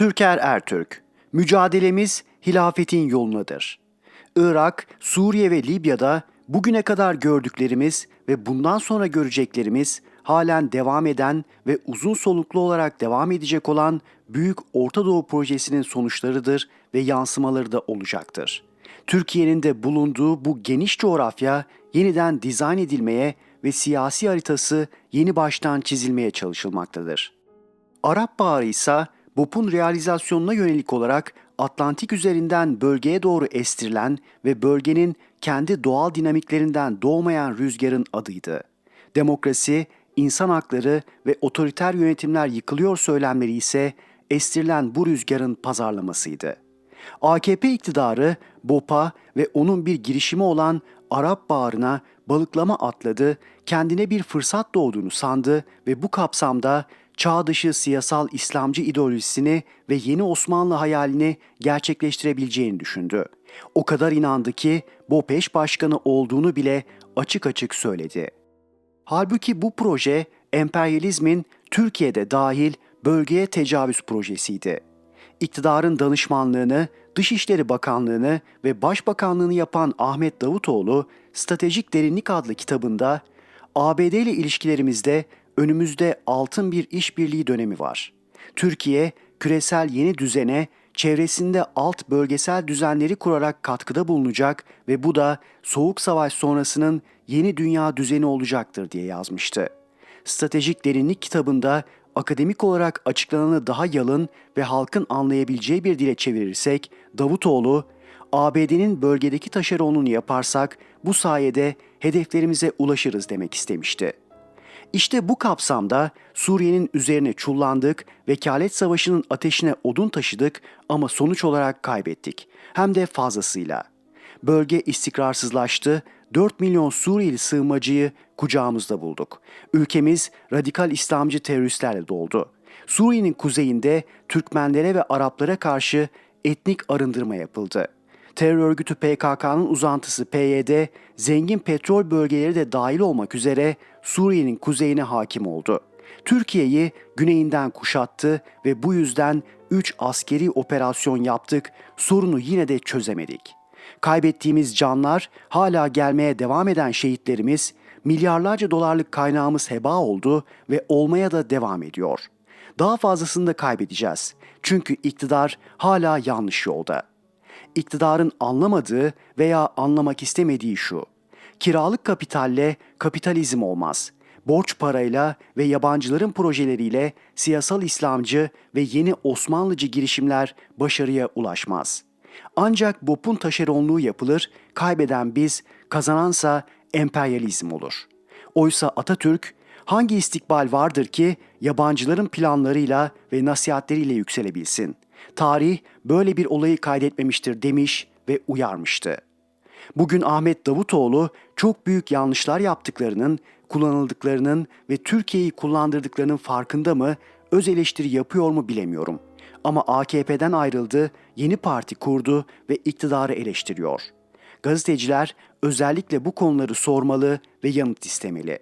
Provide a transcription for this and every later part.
Türker Ertürk, mücadelemiz hilafetin yolunadır. Irak, Suriye ve Libya'da bugüne kadar gördüklerimiz ve bundan sonra göreceklerimiz halen devam eden ve uzun soluklu olarak devam edecek olan Büyük Orta Doğu Projesi'nin sonuçlarıdır ve yansımaları da olacaktır. Türkiye'nin de bulunduğu bu geniş coğrafya yeniden dizayn edilmeye ve siyasi haritası yeni baştan çizilmeye çalışılmaktadır. Arap Baharı ise BOP'un realizasyonuna yönelik olarak Atlantik üzerinden bölgeye doğru estirilen ve bölgenin kendi doğal dinamiklerinden doğmayan rüzgarın adıydı. Demokrasi, insan hakları ve otoriter yönetimler yıkılıyor söylemleri ise estirilen bu rüzgarın pazarlamasıydı. AKP iktidarı BOP'a ve onun bir girişimi olan Arap Baharı'na balıklama atladı, kendine bir fırsat doğduğunu sandı ve bu kapsamda çağ dışı siyasal İslamcı ideolojisini ve yeni Osmanlı hayalini gerçekleştirebileceğini düşündü. O kadar inandı ki BOP eş başkanı olduğunu bile açık açık söyledi. Halbuki bu proje emperyalizmin Türkiye'de dahil bölgeye tecavüz projesiydi. İktidarın danışmanlığını, Dışişleri Bakanlığını ve Başbakanlığını yapan Ahmet Davutoğlu, Stratejik Derinlik adlı kitabında ABD ile ilişkilerimizde önümüzde altın bir işbirliği dönemi var. Türkiye, küresel yeni düzene, çevresinde alt bölgesel düzenleri kurarak katkıda bulunacak ve bu da Soğuk Savaş sonrasının yeni dünya düzeni olacaktır diye yazmıştı. Stratejik Derinlik kitabında akademik olarak açıklananı daha yalın ve halkın anlayabileceği bir dile çevirirsek, Davutoğlu, ABD'nin bölgedeki taşeronunu yaparsak bu sayede hedeflerimize ulaşırız demek istemişti. İşte bu kapsamda Suriye'nin üzerine çullandık, vekalet savaşının ateşine odun taşıdık ama sonuç olarak kaybettik. Hem de fazlasıyla. Bölge istikrarsızlaştı, 4 milyon Suriyeli sığınmacıyı kucağımızda bulduk. Ülkemiz radikal İslamcı teröristlerle doldu. Suriye'nin kuzeyinde Türkmenlere ve Araplara karşı etnik arındırma yapıldı. Terör örgütü PKK'nın uzantısı PYD, zengin petrol bölgeleri de dahil olmak üzere Suriye'nin kuzeyine hakim oldu. Türkiye'yi güneyinden kuşattı ve bu yüzden 3 askeri operasyon yaptık, sorunu yine de çözemedik. Kaybettiğimiz canlar, hala gelmeye devam eden şehitlerimiz, milyarlarca dolarlık kaynağımız heba oldu ve olmaya da devam ediyor. Daha fazlasını da kaybedeceğiz. Çünkü iktidar hala yanlış yolda. İktidarın anlamadığı veya anlamak istemediği şu. Kiralık kapitalle kapitalizm olmaz. Borç parayla ve yabancıların projeleriyle siyasal İslamcı ve yeni Osmanlıcı girişimler başarıya ulaşmaz. Ancak BOP'un taşeronluğu yapılır, kaybeden biz, kazanansa emperyalizm olur. Oysa Atatürk hangi istikbal vardır ki yabancıların planlarıyla ve nasihatleriyle yükselebilsin? Tarih böyle bir olayı kaydetmemiştir demiş ve uyarmıştı. Bugün Ahmet Davutoğlu çok büyük yanlışlar yaptıklarının, kullanıldıklarının ve Türkiye'yi kullandırdıklarının farkında mı, öz eleştiri yapıyor mu bilemiyorum. Ama AKP'den ayrıldı, yeni parti kurdu ve iktidarı eleştiriyor. Gazeteciler özellikle bu konuları sormalı ve yanıt istemeli.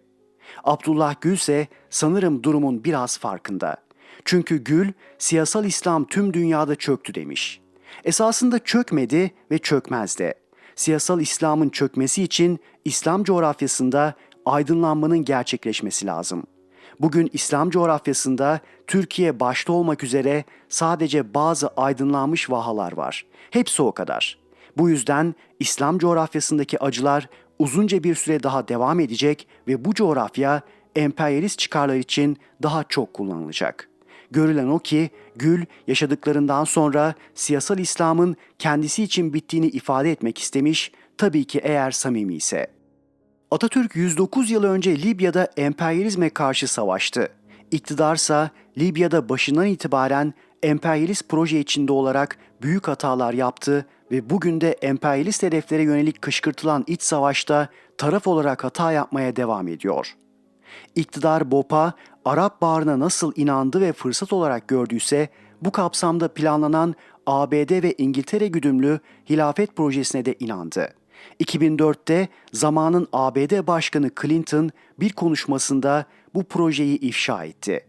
Abdullah Gül ise sanırım durumun biraz farkında. Çünkü Gül, siyasal İslam tüm dünyada çöktü demiş. Esasında çökmedi ve çökmez de. Siyasal İslam'ın çökmesi için İslam coğrafyasında aydınlanmanın gerçekleşmesi lazım. Bugün İslam coğrafyasında Türkiye başta olmak üzere sadece bazı aydınlanmış vahalar var. Hepsi o kadar. Bu yüzden İslam coğrafyasındaki acılar uzunca bir süre daha devam edecek ve bu coğrafya emperyalist çıkarlar için daha çok kullanılacak. Görülen o ki Gül yaşadıklarından sonra siyasal İslam'ın kendisi için bittiğini ifade etmek istemiş, tabii ki eğer samimi ise. Atatürk 109 yıl önce Libya'da emperyalizme karşı savaştı. İktidarsa Libya'da başından itibaren emperyalist proje içinde olarak büyük hatalar yaptı ve bugün de emperyalist hedeflere yönelik kışkırtılan iç savaşta taraf olarak hata yapmaya devam ediyor. İktidar BOP'a Arap Baharı'na nasıl inandı ve fırsat olarak gördüyse bu kapsamda planlanan ABD ve İngiltere güdümlü hilafet projesine de inandı. 2004'te zamanın ABD Başkanı Clinton bir konuşmasında bu projeyi ifşa etti.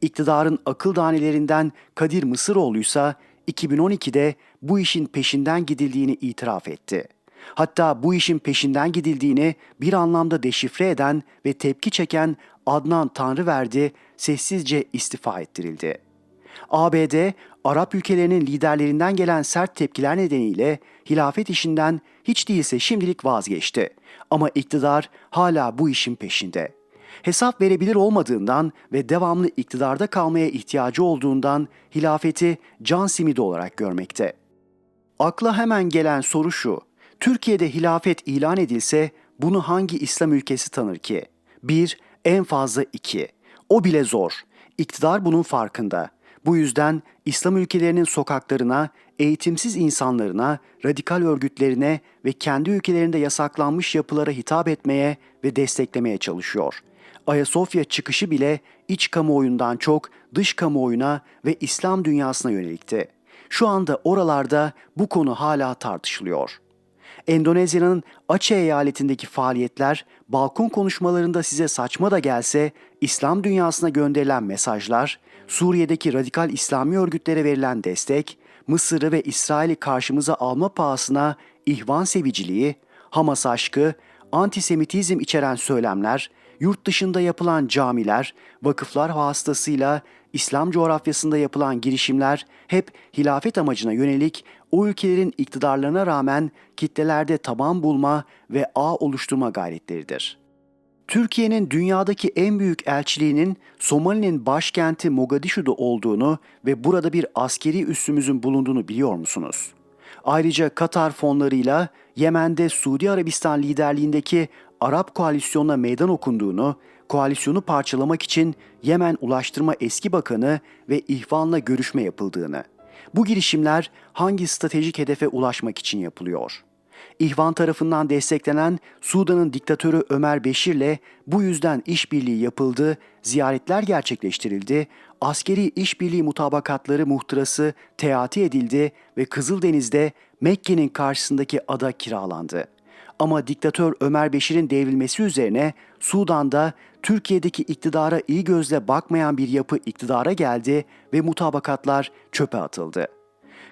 İktidarın akıl danelerinden Kadir Mısıroğlu ise 2012'de bu işin peşinden gidildiğini itiraf etti. Hatta bu işin peşinden gidildiğini bir anlamda deşifre eden ve tepki çeken Adnan Tanrıverdi sessizce istifa ettirildi. ABD, Arap ülkelerinin liderlerinden gelen sert tepkiler nedeniyle hilafet işinden hiç değilse şimdilik vazgeçti. Ama iktidar hala bu işin peşinde. Hesap verebilir olmadığından ve devamlı iktidarda kalmaya ihtiyacı olduğundan hilafeti can simidi olarak görmekte. Akla hemen gelen soru şu. Türkiye'de hilafet ilan edilse bunu hangi İslam ülkesi tanır ki? Bir, en fazla iki. O bile zor. İktidar bunun farkında. Bu yüzden İslam ülkelerinin sokaklarına, eğitimsiz insanlarına, radikal örgütlerine ve kendi ülkelerinde yasaklanmış yapılara hitap etmeye ve desteklemeye çalışıyor. Ayasofya çıkışı bile iç kamuoyundan çok dış kamuoyuna ve İslam dünyasına yönelikti. Şu anda oralarda bu konu hala tartışılıyor. Endonezya'nın Aceh eyaletindeki faaliyetler balkon konuşmalarında size saçma da gelse İslam dünyasına gönderilen mesajlar, Suriye'deki radikal İslami örgütlere verilen destek, Mısır'ı ve İsrail'i karşımıza alma pahasına ihvan seviciliği, Hamas aşkı, antisemitizm içeren söylemler, yurt dışında yapılan camiler, vakıflar vasıtasıyla İslam coğrafyasında yapılan girişimler hep hilafet amacına yönelik o ülkelerin iktidarlarına rağmen kitlelerde taban bulma ve ağ oluşturma gayretleridir. Türkiye'nin dünyadaki en büyük elçiliğinin Somali'nin başkenti Mogadishu'da olduğunu ve burada bir askeri üssümüzün bulunduğunu biliyor musunuz? Ayrıca Katar fonlarıyla Yemen'de Suudi Arabistan liderliğindeki Arap koalisyonuna meydan okunduğunu, koalisyonu parçalamak için Yemen Ulaştırma Eski Bakanı ve İhvan'la görüşme yapıldığını. Bu girişimler hangi stratejik hedefe ulaşmak için yapılıyor? İhvan tarafından desteklenen Sudan'ın diktatörü Ömer Beşir'le bu yüzden işbirliği yapıldı, ziyaretler gerçekleştirildi, askeri işbirliği mutabakatları muhtırası teati edildi ve Kızıldeniz'de Mekke'nin karşısındaki ada kiralandı. Ama diktatör Ömer Beşir'in devrilmesi üzerine Sudan'da Türkiye'deki iktidara iyi gözle bakmayan bir yapı iktidara geldi ve mutabakatlar çöpe atıldı.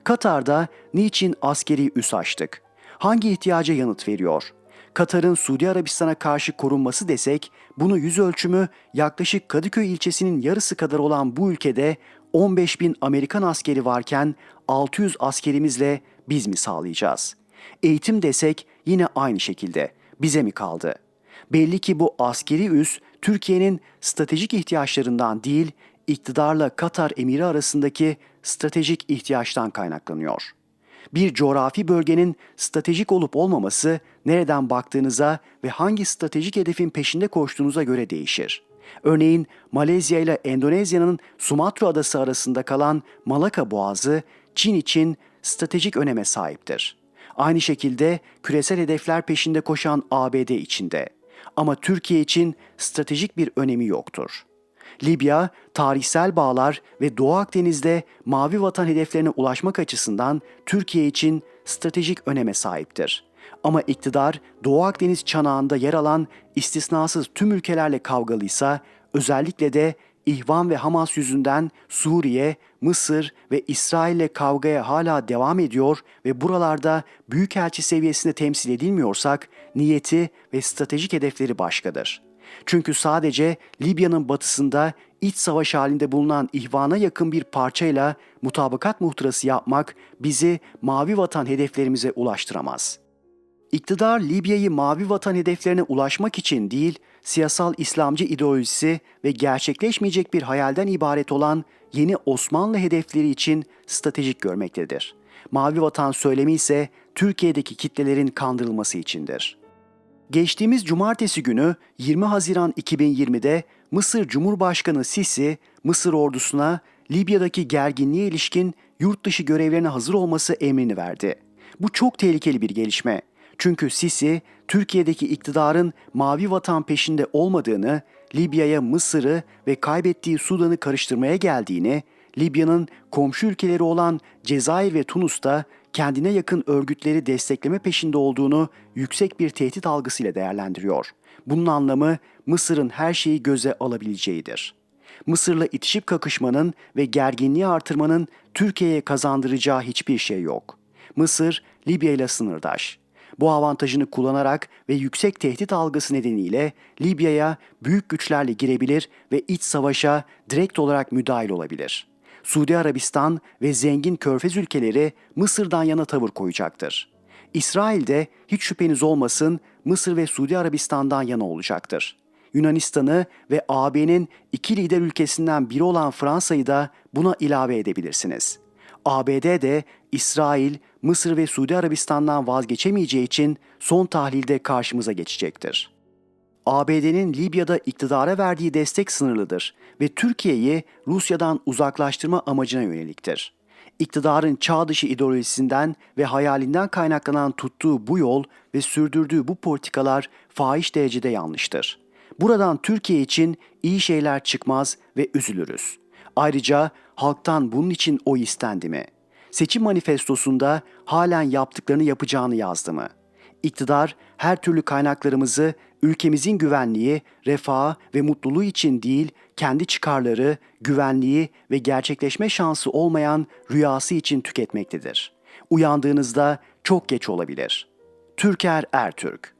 Katar'da niçin askeri üs açtık? Hangi ihtiyaca yanıt veriyor? Katar'ın Suudi Arabistan'a karşı korunması desek, bunu yüz ölçümü yaklaşık Kadıköy ilçesinin yarısı kadar olan bu ülkede 15 bin Amerikan askeri varken 600 askerimizle biz mi sağlayacağız? Eğitim desek yine aynı şekilde bize mi kaldı? Belli ki bu askeri üs Türkiye'nin stratejik ihtiyaçlarından değil, iktidarla Katar emiri arasındaki stratejik ihtiyaçtan kaynaklanıyor. Bir coğrafi bölgenin stratejik olup olmaması nereden baktığınıza ve hangi stratejik hedefin peşinde koştuğunuza göre değişir. Örneğin Malezya ile Endonezya'nın Sumatra adası arasında kalan Malaka Boğazı Çin için stratejik öneme sahiptir. Aynı şekilde küresel hedefler peşinde koşan ABD içinde. Ama Türkiye için stratejik bir önemi yoktur. Libya, tarihsel bağlar ve Doğu Akdeniz'de mavi vatan hedeflerine ulaşmak açısından Türkiye için stratejik öneme sahiptir. Ama iktidar Doğu Akdeniz çanağında yer alan istisnasız tüm ülkelerle kavgalıysa özellikle de İhvan ve Hamas yüzünden Suriye, Mısır ve İsrail'le kavgaya hala devam ediyor ve buralarda büyükelçi seviyesinde temsil edilmiyorsak niyeti ve stratejik hedefleri başkadır. Çünkü sadece Libya'nın batısında iç savaş halinde bulunan ihvana yakın bir parçayla mutabakat muhtırası yapmak bizi mavi vatan hedeflerimize ulaştıramaz.'' İktidar Libya'yı mavi vatan hedeflerine ulaşmak için değil, siyasal İslamcı ideolojisi ve gerçekleşmeyecek bir hayalden ibaret olan yeni Osmanlı hedefleri için stratejik görmektedir. Mavi vatan söylemi ise Türkiye'deki kitlelerin kandırılması içindir. Geçtiğimiz cumartesi günü 20 Haziran 2020'de Mısır Cumhurbaşkanı Sisi, Mısır ordusuna Libya'daki gerginliğe ilişkin yurt dışı görevlerine hazır olması emrini verdi. Bu çok tehlikeli bir gelişme. Çünkü Sisi, Türkiye'deki iktidarın mavi vatan peşinde olmadığını, Libya'ya Mısır'ı ve kaybettiği Sudan'ı karıştırmaya geldiğini, Libya'nın komşu ülkeleri olan Cezayir ve Tunus'ta kendine yakın örgütleri destekleme peşinde olduğunu yüksek bir tehdit algısıyla değerlendiriyor. Bunun anlamı Mısır'ın her şeyi göze alabileceğidir. Mısır'la itişip kakışmanın ve gerginliği artırmanın Türkiye'ye kazandıracağı hiçbir şey yok. Mısır, Libya ile sınırdaş. Bu avantajını kullanarak ve yüksek tehdit algısı nedeniyle Libya'ya büyük güçlerle girebilir ve iç savaşa direkt olarak müdahil olabilir. Suudi Arabistan ve zengin körfez ülkeleri Mısır'dan yana tavır koyacaktır. İsrail de hiç şüpheniz olmasın Mısır ve Suudi Arabistan'dan yana olacaktır. Yunanistan'ı ve AB'nin iki lider ülkesinden biri olan Fransa'yı da buna ilave edebilirsiniz. ABD de İsrail, Mısır ve Suudi Arabistan'dan vazgeçemeyeceği için son tahlilde karşımıza geçecektir. ABD'nin Libya'da iktidara verdiği destek sınırlıdır ve Türkiye'yi Rusya'dan uzaklaştırma amacına yöneliktir. İktidarın çağ dışı ideolojisinden ve hayalinden kaynaklanan tuttuğu bu yol ve sürdürdüğü bu politikalar fahiş derecede yanlıştır. Buradan Türkiye için iyi şeyler çıkmaz ve üzülürüz. Ayrıca halktan bunun için oy istendi mi? Seçim manifestosunda halen yaptıklarını yapacağını yazdı mı? İktidar her türlü kaynaklarımızı ülkemizin güvenliği, refahı ve mutluluğu için değil, kendi çıkarları, güvenliği ve gerçekleşme şansı olmayan rüyası için tüketmektedir. Uyandığınızda çok geç olabilir. Türker Ertürk